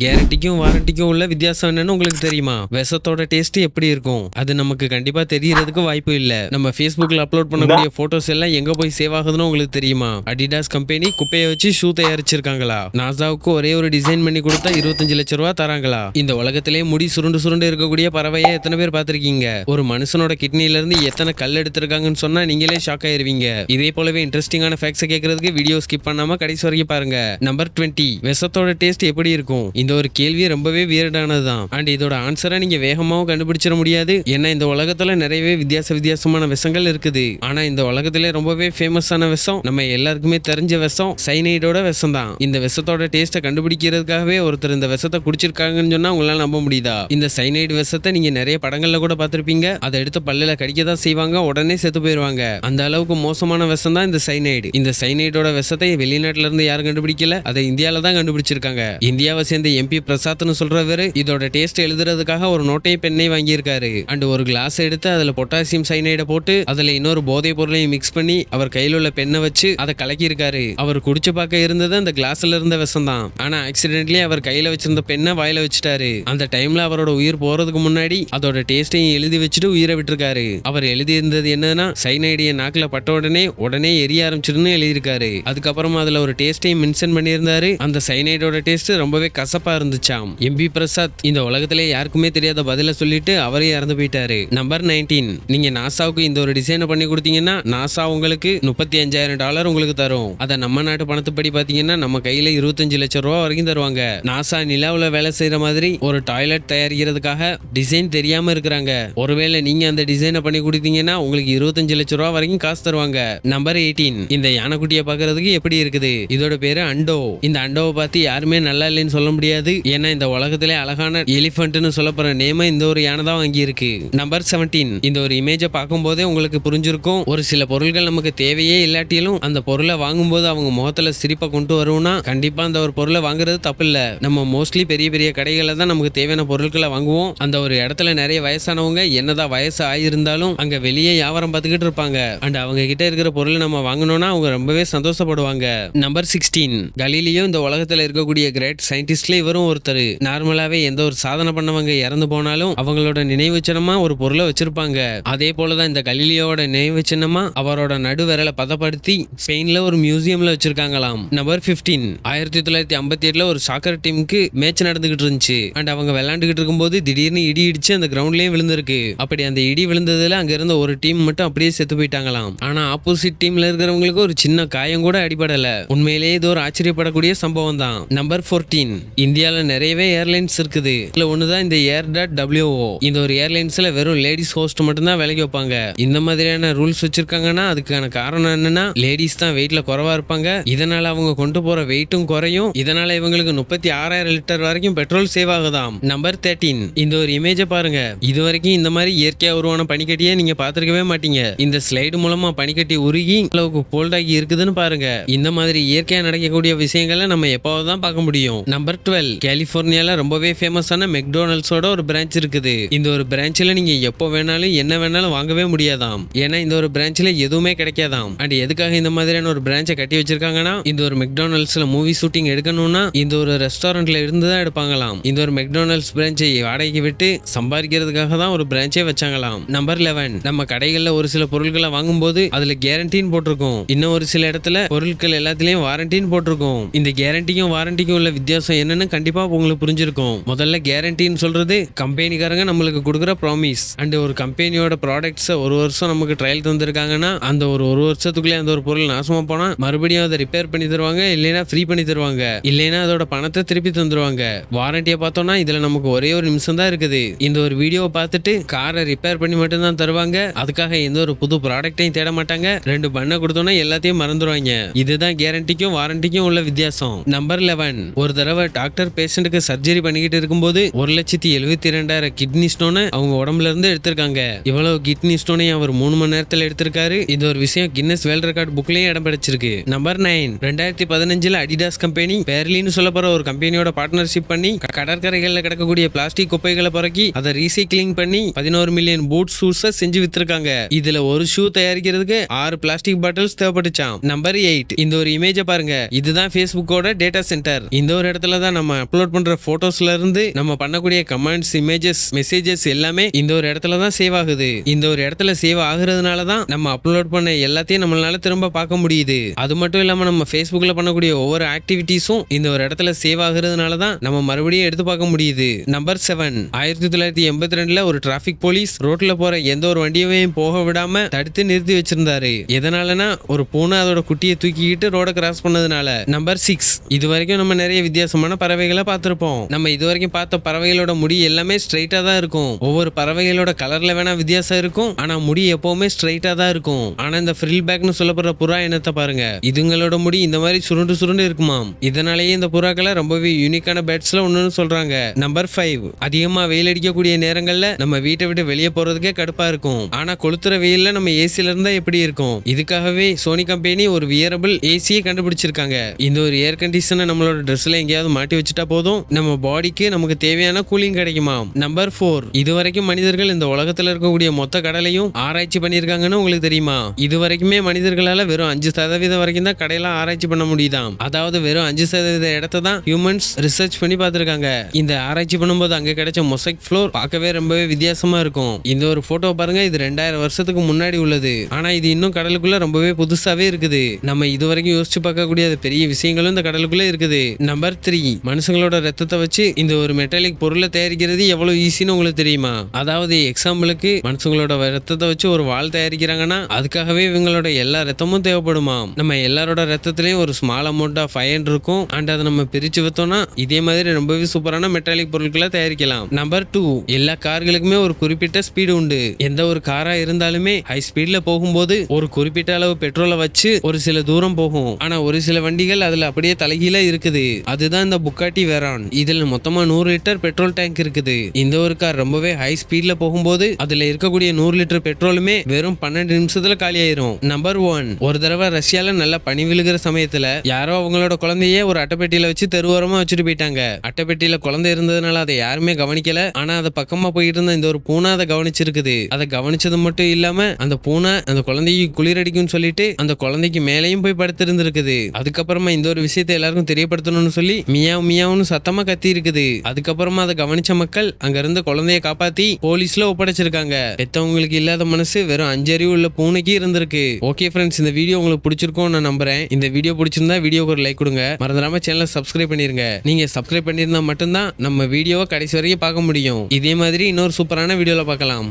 கேரண்டிக்கும் வாரண்டிக்கும் உள்ள வித்தியாசம் என்னன்னு உங்களுக்கு தெரியுமா? விஷத்தோட டேஸ்ட் எப்படி இருக்கும்? அது நமக்கு கண்டிப்பா தெரியறதுக்கு வாய்ப்பு இல்ல. நம்ம Facebookல அப்லோட் பண்ணக்கூடிய போட்டோஸ் எல்லாம் எங்க போய் சேவ் ஆகுதுன்னு உங்களுக்கு தெரியுமா? அடிடாஸ் கம்பெனி குப்பையை வச்சு ஷூ தயாரிச்சிருக்காங்களா? நாசாவுக்கு ஒரே ஒரு டிசைன் பண்ணி கொடுத்தா இருபத்தஞ்சு லட்சம் ரூபா தராங்களா? இந்த உலகத்திலே முடி சுருண்டு சுருண்டு இருக்கக்கூடிய பறவையை எத்தனை பேர் பார்த்திருக்கீங்க? ஒரு மனுஷனோட கிட்னில இருந்து எத்தனை கல் எடுத்திருக்காங்கன்னு சொன்னா நீங்களே ஷாக் ஆயிருவீங்க. இதே போலவே இன்ட்ரெஸ்டிங்கான ஃபேக்ட்ஸ் கேட்கறதுக்கு வீடியோ ஸ்கிப் பண்ணாம கடைசி வரைக்கும் பாருங்க. நம்பர் டுவெண்ட்டி விஷத்தோட டேஸ்ட் எப்படி இருக்கும்? இந்த ஒரு கேள்வி ரொம்பவே வியர்டானது தான் அண்ட் இதோட ஆன்சரை நீங்க வேகமாகவும் கண்டுபிடிச்சிட முடியாது. ஏன்னா இந்த உலகத்துல நிறையவே வித்தியாச வித்தியாசமான விஷங்கள் இருக்குது. ஆனா இந்த உலகத்திலே ரொம்பவே ஃபேமஸான விஷம் நம்ம எல்லாருக்குமே தெரிஞ்ச விஷம் சைனைடோட விஷம் தான் இந்த விஷத்தோட டேஸ்ட்டை கண்டுபிடிக்கிறதுக்காகவே ஒருத்தர் இந்த விஷத்தை குடிச்சிருக்காங்கன்னு சொன்னா உங்களால நம்ப முடியுதா? இந்த சைனைடு விஷத்தை நீங்க நிறைய படங்கள்ல கூட பார்த்திருப்பீங்க. அதை எடுத்து பல்லுல கடிக்க தான் செய்வாங்க உடனே செத்து போயிருவாங்க. அந்த அளவுக்கு மோசமான விஷம் தான் இந்த சைனைடு இந்த சைனைடோட விஷத்தை வெளிநாட்டுல இருந்து யாரும் கண்டுபிடிக்கல அதை இந்தியால தான் கண்டுபிடிச்சிருக்காங்க. இந்தியாவை சேர்ந்த எம்பி பிரசாத்னு சொல்றவரு இதோட டேஸ்ட் எழுதுறதுக்காக ஒரு நோட்டை பெண்ணை வாங்கியிருக்காரு. அண்ட் ஒரு கிளாஸ் எடுத்து அதுல பொட்டாசியம் சைனைடை போட்டு அதுல இன்னொரு போதைப் பொருளையும் மிக்ஸ் பண்ணி அவர் கையில் உள்ள பெண்ணை வச்சு அதை கலக்கியிருக்காரு. அவர் குடிச்சு பார்க்க இருந்தது அந்த கிளாஸ்ல இருந்த விஷம் தான் ஆனா ஆக்சிடென்ட்லி அவர் கையில வச்சிருந்த பெண்ணை வாயில வச்சுட்டாரு. அந்த டைம்ல அவரோட உயிர் போறதுக்கு முன்னாடி அதோட டேஸ்டையும் எழுதி வச்சுட்டு உயிரை விட்டுருக்காரு. அவர் எழுதி இருந்தது என்னன்னா சைனைடு நாக்குல பட்ட உடனே உடனே எரிய ஆரம்பிச்சிருன்னு எழுதியிருக்காரு. அதுக்கப்புறமா அதுல ஒரு டேஸ்டையும் மென்ஷன் பண்ணியிருந்தாரு. அந்த சைனைடோட டேஸ்ட் ரொம்பவே கசப்பா இருந்துச்சாம். எம்பி பிரசாத் இந்த உலகத்திலே யாருக்குமே தெரியாத பதில சொல்லிட்டு அவரே இறந்து போயிட்டாரு. நம்பர் நைன்டீன் நீங்க நாசாவுக்கு இந்த ஒரு டிசைனை பண்ணி கொடுத்தீங்கன்னா நாசா உங்களுக்கு முப்பத்தி அஞ்சாயிரம் டாலர் உங்களுக்கு தரும். அதை நம்ம நாட்டு பணத்துப்படி பாத்தீங்கன்னா நம்ம கையில இருபத்தஞ்சு லட்சம் ரூபா வரைக்கும் தருவாங்க. நாசா நிலாவில் வேலை செய்யற மாதிரி ஒரு டாய்லெட் தயாரிக்கிறதுக்காக டிசைன் தெரியாம இருக்கிறாங்க. ஒருவேளை நீங்க அந்த டிசைனை பண்ணி கொடுத்தீங்கன்னா உங்களுக்கு இருபத்தஞ்சு லட்சம் ரூபா வரைக்கும் காசு தருவாங்க. நம்பர் எயிட்டீன் இந்த யானைக்குட்டியை பாக்குறதுக்கு எப்படி இருக்குது? இதோட பேரு அண்டோ. இந்த அண்டோவை பார்த்து யாருமே நல்லா இல்லைன்னு சொல்ல முடியாது. ஏன்னா இந்த உலகத்திலே அழகான எலிஃபண்ட்னு சொல்லப்படுற நேம இந்த ஒரு யானை தான் வாங்கி இருக்கு நம்பர் செவன்டீன் இந்த ஒரு இமேஜை பார்க்கும்போதே உங்களுக்கு புரிஞ்சிருக்கும். ஒரு சில பொருட்கள் நமக்கு தேவையே இல்லாட்டியிலும் அந்த பொருளை வாங்கும்போது அவங்க முகத்துல சிரிப்பை கொண்டு வருவோம்னா கண்டிப்பா அந்த ஒரு பொருளை வாங்குறது தப்பு இல்ல நம்ம மோஸ்ட்லி பெரிய பெரிய கடைகளில் தான் நமக்கு தேவையான பொருட்களை வாங்குவோம். அந்த ஒரு இடத்துல நிறைய வயசானவங்க என்னதான் வயசு ஆயிருந்தாலும் அங்க வெளியே வியாபாரம் பார்த்துக்கிட்டு இருப்பாங்க. அண்ட் அவங்க கிட்ட இருக்கிற பொருளை நம்ம வாங்கணும்னா அவங்க ரொம்பவே சந்தோஷப்படுவாங்க. நம்பர் சிக்ஸ்டீன் கலிலியோ இந்த உலகத்துல இருக்கக்கூடிய கிரேட் சயின்டிஸ்ட்ல இவரும் ஒருத்தர். நார்மலாவே எந்த ஒரு சாதனை பண்ணவங்க இறந்து போனாலும் அவங்களோட நினைவு சின்னமா ஒரு பொருளை வச்சிருப்பாங்க. அதே போலதான் இந்த கலீலியோட நினைவு சின்னமா அவரோட நடுவிரலை பதப்படுத்தி ஸ்பெயின்ல ஒரு மியூசியம்ல வச்சிருக்காங்களாம். நம்பர் 15 ஆயிரத்தி தொள்ளாயிரத்தி ஐம்பத்தி எட்டுல ஒரு சாக்கர் டீமுக்கு மேட்ச் நடந்துகிட்டு இருந்துச்சு. அண்ட் அவங்க விளையாண்டுகிட்டு இருக்கும்போது திடீர்னு இடி இடிச்சு அந்த கிரவுண்ட்லயே விழுந்திருக்கு. அப்படி அந்த இடி விழுந்ததுல அங்க இருந்த ஒரு டீம் மட்டும் அப்படியே செத்து போயிட்டாங்களாம். ஆனா ஆப்போசிட் டீம்ல இருக்கிறவங்களுக்கு ஒரு சின்ன காயம் கூட அடிபடல. உண்மையிலேயே இது ஒரு ஆச்சரியப்படக்கூடிய சம்பவம் தான் நம்பர் 14 இந்தியாவில் நிறையவே ஏர்லைன்ஸ் இருக்குது. இதில் ஒன்று தான் இந்த ஏர் டாட் டபிள்யூஓ இந்த ஒரு ஏர்லைன்ஸில் வெறும் லேடிஸ் ஹோஸ்ட் மட்டும்தான் வேலைக்கு வைப்பாங்க. இந்த மாதிரியான ரூல்ஸ் வச்சிருக்காங்கன்னா அதுக்கான காரணம் என்னன்னா லேடிஸ் தான் வெயிட்ல குறைவா இருப்பாங்க. இதனால அவங்க கொண்டு போற வெயிட்டும் குறையும். இதனால இவங்களுக்கு முப்பத்தி ஆறாயிரம் லிட்டர் வரைக்கும் பெட்ரோல் சேவ் ஆகுதாம். நம்பர் தேர்ட்டீன் இந்த ஒரு இமேஜை பாருங்க. இது வரைக்கும் இந்த மாதிரி இயற்கையா உருவான பனிக்கட்டியை நீங்க பார்த்துருக்கவே மாட்டீங்க. இந்த ஸ்லைடு மூலமா பனிக்கட்டி உருகி அளவுக்கு போல்டாகி இருக்குதுன்னு பாருங்க. இந்த மாதிரி இயற்கையா நடக்கக்கூடிய விஷயங்களை நம்ம எப்போதான் தான் பார்க்க முடியும். நம்பர் டுவெல் கலிபோர்னியால ரொம்பவே ஃபேமஸான மெக்டோனல்ட்ஸோட ஒரு பிரான்ச் இருக்குது. இந்த ஒரு பிரான்ச்சில் நீங்க எப்போ வேணாலும் என்ன வேணாலும் வாங்கவே முடியாதாம். ஏன்னா இந்த ஒரு பிரான்ச்சில் எதுவுமே கிடைக்காதாம். அண்ட் எதுக்காக இந்த மாதிரியான ஒரு பிரான்ச்சை கட்டி வச்சிருக்காங்கன்னா இந்த ஒரு மெக்டோனல்ஸ்ல மூவி ஷூட்டிங் எடுக்கணும்னா இந்த ஒரு ரெஸ்டாரண்ட்ல இருந்து தான் எடுப்பாங்களாம். இந்த ஒரு மெக்டோனல்ட்ஸ் பிரான்ச்சை வாடகைக்கு விட்டு சம்பாதிக்கிறதுக்காக தான் ஒரு பிரான்ச்சே வச்சாங்களாம். நம்பர் லெவன் நம்ம கடைகளில் ஒரு சில பொருட்களை வாங்கும்போது அதுல கேரண்டின்னு போட்டிருக்கும். இன்னும் ஒரு சில இடத்துல பொருட்கள் எல்லாத்துலயும் வாரண்டின்னு போட்டிருக்கும். இந்த கேரண்டிக்கும் வாரண்டிக்கும் உள்ள வித்தியாசம் என்னன்னு கண்டிப்பாக உங்களுக்கு புரிஞ்சிருக்கும். முதல்ல கேரண்டின்னு சொல்கிறது கம்பெனிக்காரங்க நம்மளுக்கு கொடுக்குற ப்ராமிஸ் அண்ட் ஒரு கம்பெனியோட ப்ராடக்ட்ஸை ஒரு வருஷம் நமக்கு ட்ரையல் தந்திருக்காங்கன்னா அந்த ஒரு ஒரு வருஷத்துக்குள்ளே அந்த ஒரு பொருள் நாசமாக போனால் மறுபடியும் அதை ரிப்பேர் பண்ணி தருவாங்க இல்லைன்னா ஃப்ரீ பண்ணி தருவாங்க. இல்லைன்னா அதோட பணத்தை திருப்பி தந்துருவாங்க. வாரண்டியை பார்த்தோம்னா இதில் நமக்கு ஒரே ஒரு நிமிஷம் தான் இருக்குது. இந்த ஒரு வீடியோவை பார்த்துட்டு காரை ரிப்பேர் பண்ணி மட்டும்தான் தருவாங்க. அதுக்காக எந்த ஒரு புது ப்ராடக்ட்டையும் தேட மாட்டாங்க. ரெண்டு பண்ணை கொடுத்தோன்னா எல்லாத்தையும் மறந்துடுவாங்க இதுதான் கேரண்டிக்கும் வாரண்டிக்கும் உள்ள வித்தியாசம். நம்பர் லெவன் ஒரு தடவை டாக்டர் டாக்டர் பேஷண்ட்டுக்கு சர்ஜரி பண்ணிக்கிட்டு இருக்கும்போது ஒரு லட்சத்தி எழுபத்தி ரெண்டாயிரம் கிட்னி ஸ்டோனை அவங்க உடம்புல இருந்து எடுத்திருக்காங்க. இவ்வளவு கிட்னி ஸ்டோனையும் அவர் மூணு மணி நேரத்தில் எடுத்திருக்காரு. இது ஒரு விஷயம் கின்னஸ் வேர்ல்ட் ரெக்கார்ட் புக்லயும் இடம் பிடிச்சிருக்கு. Number nine. ரெண்டாயிரத்தி பதினஞ்சுல அடிடாஸ் கம்பெனி பேர்லின்னு சொல்லப்படுற ஒரு கம்பெனியோட பார்ட்னர்ஷிப் பண்ணி கடற்கரைகளில் கிடக்கக்கூடிய பிளாஸ்டிக் குப்பைகளை பிறக்கி அதை ரீசைக்ளிங் பண்ணி பதினோரு மில்லியன் பூட் ஷூஸை செஞ்சு வித்திருக்காங்க. இதுல ஒரு ஷூ தயாரிக்கிறதுக்கு ஆறு பிளாஸ்டிக் பாட்டில்ஸ் தேவைப்பட்டுச்சாம். Number eight. இந்த ஒரு இமேஜை பாருங்க. இதுதான் ஃபேஸ்புக்கோட டேட்டா சென்டர். இந்த ஒரு இடத்துல தான் நம்ம நம்ம அப்லோட் பண்ற போட்டோஸ்ல இருந்து நம்ம பண்ணக்கூடிய கமெண்ட்ஸ் இமேஜஸ் மெசேஜஸ் எல்லாமே இந்த ஒரு இடத்துல தான் சேவ் ஆகுது. இந்த ஒரு இடத்துல சேவ் ஆகுறதுனால தான் நம்ம அப்லோட் பண்ண எல்லாத்தையும் நம்மளால திரும்ப பார்க்க முடியுது. அது மட்டும் இல்லாம நம்ம ஃபேஸ்புக்கில் பண்ணக்கூடிய ஒவ்வொரு ஆக்டிவிட்டிஸும் இந்த ஒரு இடத்துல சேவ் ஆகுறதுனால தான் நம்ம மறுபடியும் எடுத்து பார்க்க முடியுது. நம்பர் செவன் ஆயிரத்தி தொள்ளாயிரத்தி எண்பத்தி ரெண்டுல ஒரு டிராபிக் போலீஸ் ரோட்ல போற எந்த ஒரு வண்டியையும் போக விடாம தடுத்து நிறுத்தி வச்சிருந்தாரு. எதனாலனா ஒரு பூனை அதோட குட்டியை தூக்கிக்கிட்டு ரோட கிராஸ் பண்ணதுனால. நம்பர் சிக்ஸ் இது வரைக்கும் நம்ம நிறைய வித்தியாசமான பறவை பறவைகளை பார்த்துருப்போம். நம்ம இது வரைக்கும் பார்த்த பறவைகளோட முடி எல்லாமே ஸ்ட்ரைட்டா தான் இருக்கும். ஒவ்வொரு பறவைகளோட கலர்ல வேணா வித்தியாசம் இருக்கும். ஆனா முடி எப்பவுமே ஸ்ட்ரைட்டா தான் இருக்கும். ஆனா இந்த ஃப்ரில் பேக்னு சொல்லப்படுற புறா இனத்தை பாருங்க. இதுங்களோட முடி இந்த மாதிரி சுருண்டு சுருண்டு இருக்குமாம். இதனாலேயே இந்த புறாக்களை ரொம்பவே யூனிக்கான பேட்ஸ்ல ஒண்ணுன்னு சொல்றாங்க. நம்பர் ஃபைவ் அதிகமா வெயில் அடிக்கக்கூடிய நேரங்கள்ல நம்ம வீட்டை விட்டு வெளியே போறதுக்கே கடுப்பா இருக்கும். ஆனா கொளுத்துற வெயில்ல நம்ம ஏசில இருந்தா எப்படி இருக்கும்? இதுக்காகவே சோனி கம்பெனி ஒரு வியரபிள் ஏசியை கண்டுபிடிச்சிருக்காங்க. இந்த ஒரு ஏர் கண்டிஷனை நம்மளோட ட்ரெஸ்ல எங்கேயாவது மாட்டி வச்சுட்டா போதும். நம்ம பாடிக்கு நமக்கு தேவையான கூலிங் கிடைக்குமா? நம்பர் ஃபோர் இது வரைக்கும் மனிதர்கள் இந்த உலகத்துல இருக்கக்கூடிய மொத்த கடலையும் ஆராய்ச்சி பண்ணியிருக்காங்கன்னு உங்களுக்கு தெரியுமா? இது வரைக்குமே மனிதர்களால வெறும் அஞ்சு சதவீதம் வரைக்கும் தான் கடையெல்லாம் ஆராய்ச்சி பண்ண முடியுதாம் அதாவது வெறும் அஞ்சு சதவீத இடத்த தான் ஹியூமன்ஸ் ரிசர்ச் பண்ணி பார்த்திருக்காங்க. இந்த ஆராய்ச்சி பண்ணும்போது அங்க கிடைச்ச மொசைக் ஃப்ளோர் பார்க்கவே ரொம்பவே வித்தியாசமா இருக்கும். இந்த ஒரு போட்டோ பாருங்க இது ரெண்டாயிரம் வருஷத்துக்கு முன்னாடி உள்ளது. ஆனா இது இன்னும் கடலுக்குள்ள ரொம்பவே புதுசாவே இருக்குது. நம்ம இது வரைக்கும் யோசிச்சு பார்க்கக்கூடிய பெரிய விஷயங்களும் இந்த கடலுக்குள்ள இருக்குது. நம்பர் த்ரீ மனுஷங்களோட ரத்தத்தை வச்சு இந்த ஒரு மெட்டாலிக் பொருளை தயாரிக்கிறது எவ்வளவு ஈஸின்னு உங்களுக்கு தெரியுமா? அதாவது எக்ஸாம்பிளுக்கு மனுஷங்களோட ரத்தத்தை வச்சு ஒரு வால் தயாரிக்கிறாங்கன்னா அதுக்காகவே இவங்களோட எல்லா ரத்தமும் தேவைப்படுமா? நம்ம எல்லாரோட ரத்தத்திலயும் ஒரு ஸ்மால் அமௌண்ட் ஆஃப் அயன் இருக்கும். அண்ட் அதை நம்ம பிரிச்சு வைத்தோம்னா இதே மாதிரி ரொம்பவே சூப்பரான மெட்டாலிக் பொருட்களை தயாரிக்கலாம். நம்பர் டூ எல்லா கார்களுக்குமே ஒரு குறிப்பிட்ட ஸ்பீடு உண்டு. எந்த ஒரு காரா இருந்தாலுமே ஹை ஸ்பீட்ல போகும்போது ஒரு குறிப்பிட்ட அளவு பெட்ரோலை வச்சு ஒரு சில தூரம் போகும். ஆனா ஒரு சில வண்டிகள் அதுல அப்படியே தலைகீழ இருக்குது. அதுதான் இந்த புக் புக்காட்டி வெரான் இதுல மொத்தமா நூறு லிட்டர் பெட்ரோல் டேங்க் இருக்குது. இந்த ஒரு கார் ரொம்பவே ஹை ஸ்பீட்ல போகும்போது அதுல இருக்கக்கூடிய நூறு லிட்டர் பெட்ரோலுமே வெறும் பன்னெண்டு நிமிஷத்துல காலியாயிரும். நம்பர் ஒன் ஒரு தடவை ரஷ்யால நல்லா பனி விழுகிற சமயத்துல யாரோ அவங்களோட குழந்தைய ஒரு அட்டைப்பெட்டியில வச்சு தெருவோரமா வச்சுட்டு போயிட்டாங்க. அட்டைப்பெட்டியில குழந்தை இருந்ததுனால அதை யாருமே கவனிக்கல. ஆனா அது பக்கமா போயிட்டு இருந்த இந்த ஒரு பூனை அதை கவனிச்சிருக்குது. அதை கவனிச்சது மட்டும் இல்லாம அந்த பூனை அந்த குழந்தைக்கு குளிரடிக்கும்னு சொல்லிட்டு அந்த குழந்தைக்கு மேலேயும் போய் படுத்திருந்திருக்குது. அதுக்கப்புறமா இந்த ஒரு விஷயத்தை எல்லாருக்கும் தெரியப்படுத்தணும்னு சொல்லி மியாவும் மியாவ்னு சத்தமா கத்தி இருக்குது. அதுக்கப்புறமா அதை கவனிச்ச மக்கள் அங்க இருந்த குழந்தைய காப்பாத்தி போலீஸ்ல ஒப்படைச்சிருக்காங்க. பெத்தவங்களுக்கு இல்லாத மனசு வெறும் அஞ்சறிவு உள்ள பூனைக்கு இருந்திருக்கு. ஓகே ஃப்ரெண்ட்ஸ் இந்த வீடியோ உங்களுக்கு பிடிச்சிருக்கும் நான் நம்புறேன். இந்த வீடியோ பிடிச்சிருந்தா வீடியோக்கு ஒரு லைக் கொடுங்க. மறந்துடாம சேனலை சப்ஸ்கிரைப் பண்ணிருங்க. நீங்க சப்ஸ்கிரைப் பண்ணிருந்தா மட்டும்தான் நம்ம வீடியோவை கடைசி வரைக்கும் பார்க்க முடியும். இதே மாதிரி இன்னொரு சூப்பரான வீடியோல பார்க்கலாம்.